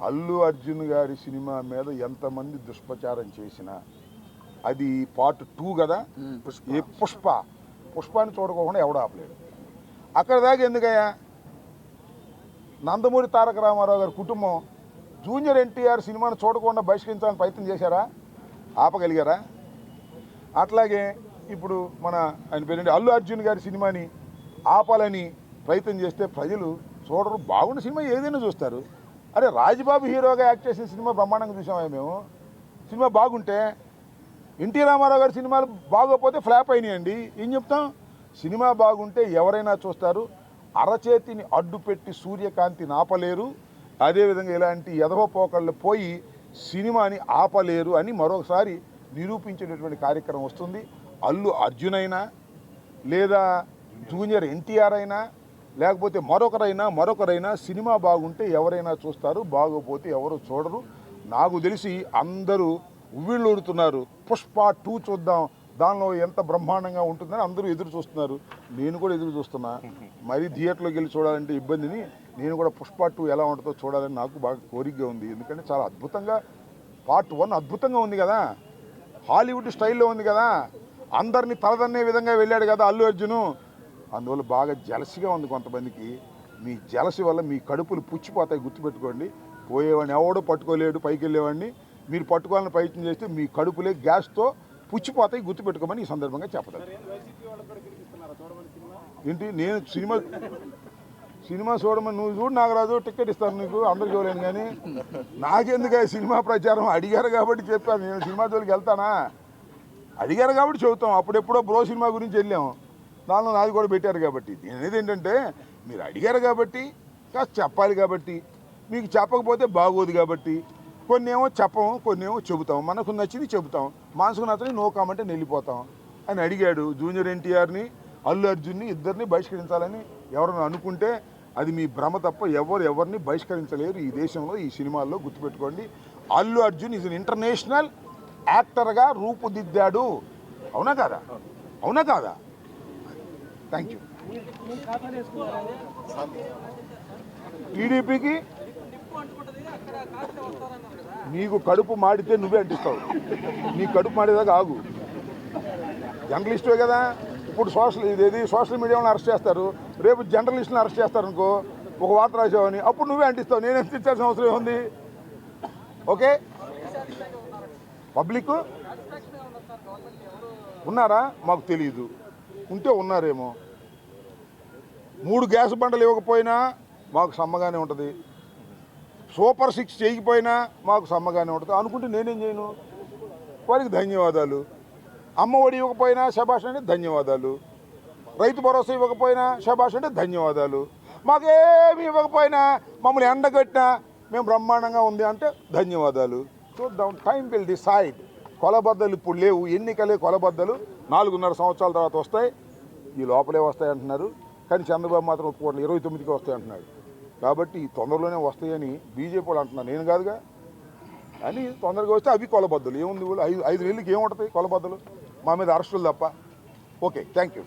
అల్లు అర్జున్ గారి సినిమా మీద ఎంతమంది దుష్ప్రచారం చేసినా అది పార్ట్ టూ కదా? ఏ పుష్ప? పుష్పాన్ని చూడకోకుండా ఎవడు ఆపలేడు. అక్కడ దాకా ఎందుకయ్యా? నందమూరి తారక రామారావు గారి కుటుంబం జూనియర్ ఎన్టీఆర్ సినిమాను చూడకుండా బహిష్కరించాలని ప్రయత్నం చేశారా? ఆపగలిగారా? అట్లాగే ఇప్పుడు మన ఆయన పేరేంటి? అల్లు అర్జున్ గారి సినిమాని ఆపాలని ప్రయత్నం చేస్తే ప్రజలు చూడరు బాగున్న సినిమా ఏదైనా చూస్తారు. అరే రాజబాబు హీరోగా యాక్ట్ చేసిన సినిమా బ్రహ్మాండంగా చూసామా మేము? సినిమా బాగుంటే ఎన్టీ రామారావు గారి సినిమాలు బాగోకపోతే ఫ్లాప్ అయినాయండి. ఏం చెప్తాం? సినిమా బాగుంటే ఎవరైనా చూస్తారు. అరచేతిని అడ్డుపెట్టి సూర్యకాంతిని ఆపలేరు అదేవిధంగా ఇలాంటి ఎదవ పోకళ్ళు పోయి సినిమాని ఆపలేరు అని మరొకసారి నిరూపించేటటువంటి కార్యక్రమం వస్తుంది. అల్లు అర్జున్ అయినా లేదా జూనియర్ ఎన్టీఆర్ అయినా లేకపోతే మరొకరైనా మరొకరైనా సినిమా బాగుంటే ఎవరైనా చూస్తారు బాగోపోతే ఎవరు చూడరు. నాకు తెలిసి అందరూ ఉవ్విళ్ళూరుతున్నారు పుష్ప టూ చూద్దాం దానిలో ఎంత బ్రహ్మాండంగా ఉంటుందని అందరూ ఎదురు చూస్తున్నారు. నేను కూడా ఎదురు చూస్తున్నా. మరీ థియేటర్లోకి వెళ్ళి చూడాలంటే ఇబ్బందిని నేను కూడా పుష్ప టూ ఎలా ఉంటుందో చూడాలని నాకు బాగా కోరికగా ఉంది. ఎందుకంటే చాలా అద్భుతంగా పార్ట్ వన్ అద్భుతంగా ఉంది కదా. హాలీవుడ్ స్టైల్లో ఉంది కదా. అందరినీ తలదన్నే విధంగా వెళ్ళాడు కదా అల్లు అర్జును. అందువల్ల బాగా జలసిగా ఉంది కొంతమందికి. మీ జలసి వల్ల మీ కడుపులు పుచ్చిపోతాయి గుర్తుపెట్టుకోండి. పోయేవాడిని ఎవడో పట్టుకోలేడు పైకి వెళ్ళేవాడిని మీరు పట్టుకోవాలని ప్రయత్నం చేస్తే మీ కడుపులే గ్యాస్తో పుచ్చిపోతాయి గుర్తుపెట్టుకోమని ఈ సందర్భంగా చెప్పదు వైసీపీ వాళ్ళకి కూడా పిలిపిస్తున్నారా చూడమని సినిమా? ఏంటి? నేను సినిమా సినిమా చూడమని నువ్వు చూడు నాగరాజు టికెట్ ఇస్తాను నీకు అందరు చూడలేను కానీ. నాకెందుకు సినిమా ప్రచారం? అడిగారు కాబట్టి చెప్పాను. నేను సినిమా జోలికి వెళ్తానా? అడిగారు కాబట్టి చెబుతాం. అప్పుడెప్పుడో బ్రో సినిమా గురించి వెళ్ళాం. దానిలో నాది కూడా పెట్టారు కాబట్టి. నేను అనేది ఏంటంటే మీరు అడిగారు కాబట్టి కాస్త చెప్పాలి కాబట్టి మీకు చెప్పకపోతే బాగోదు కాబట్టి కొన్ని ఏమో చెప్పము కొన్ని ఏమో చెబుతాం. మనకు నచ్చింది చెబుతాం. మనసుకు నచ్చని నో కామంటే వెళ్ళిపోతాం అని అడిగాడు జూనియర్ ఎన్టీఆర్ని అల్లు అర్జున్ని ఇద్దరిని బహిష్కరించాలని ఎవరైనా అనుకుంటే అది మీ భ్రమ తప్ప ఎవరు ఎవరిని బహిష్కరించలేరు ఈ దేశంలో ఈ సినిమాల్లో గుర్తుపెట్టుకోండి. అల్లు అర్జున్ ఈజ్ ఇంటర్నేషనల్ యాక్టర్గా రూపుదిద్దాడు. అవునా కాదా? అవునా కాదా? థ్యాంక్ యూ టీడీపీకి నీకు కడుపు మాడితే నువ్వే అంటిస్తావు. నీ కడుపు మాడేదాకా ఆగు. జర్నలిస్టువే కదా. ఇప్పుడు సోషల్ ఇదేది సోషల్ మీడియాలో అరెస్ట్ చేస్తారు. రేపు జర్నలిస్టులను అరెస్ట్ చేస్తారు అనుకో ఒక వార్త రాసావని అప్పుడు నువ్వే అంటిస్తావు. నేను ఎంత ఇచ్చాల్సిన అవసరం ఏముంది? ఓకే? పబ్లిక్? ఉన్నారా? మాకు తెలియదు ఉంటే ఉన్నారేమో. మూడు గ్యాస్ బండలు ఇవ్వకపోయినా మాకు సమ్మగానే ఉంటుంది. సూపర్ సిక్స్ చేయకపోయినా మాకు సమ్మగానే ఉంటుంది. అనుకుంటే నేనేం చేయను? వారికి ధన్యవాదాలు. అమ్మ ఒడి ఇవ్వకపోయినా శభాష్ అంటే ధన్యవాదాలు. రైతు భరోసా ఇవ్వకపోయినా శభాష్ అంటే ధన్యవాదాలు. మాకేమి ఇవ్వకపోయినా మమ్మల్ని ఎండగట్టినా మేము బ్రహ్మాండంగా ఉంది అంటే ధన్యవాదాలు. చూద్దాం టైం విల్ డిసైడ్ కొలబద్దలు ఇప్పుడు లేవు. ఎన్నికలే కొలబద్దలు. నాలుగున్నర సంవత్సరాల తర్వాత వస్తాయి. ఈ లోపలే వస్తాయి అంటున్నారు. కానీ చంద్రబాబు మాత్రం ఒప్పుకోవట్లేదు. ఇరవై తొమ్మిదికి వస్తాయి అంటున్నాడు కాబట్టి తొందరలోనే వస్తాయని బీజేపీ వాళ్ళు అంటున్నారు. నేను కాదుగా. అని తొందరగా వస్తే అవి కొలబద్దలు. ఏముంది వాళ్ళు ఐదు ఐదు నెలలకి ఏముంటుంది కొలబద్దలు? మా మీద అరెస్టులు తప్ప. Okay thank you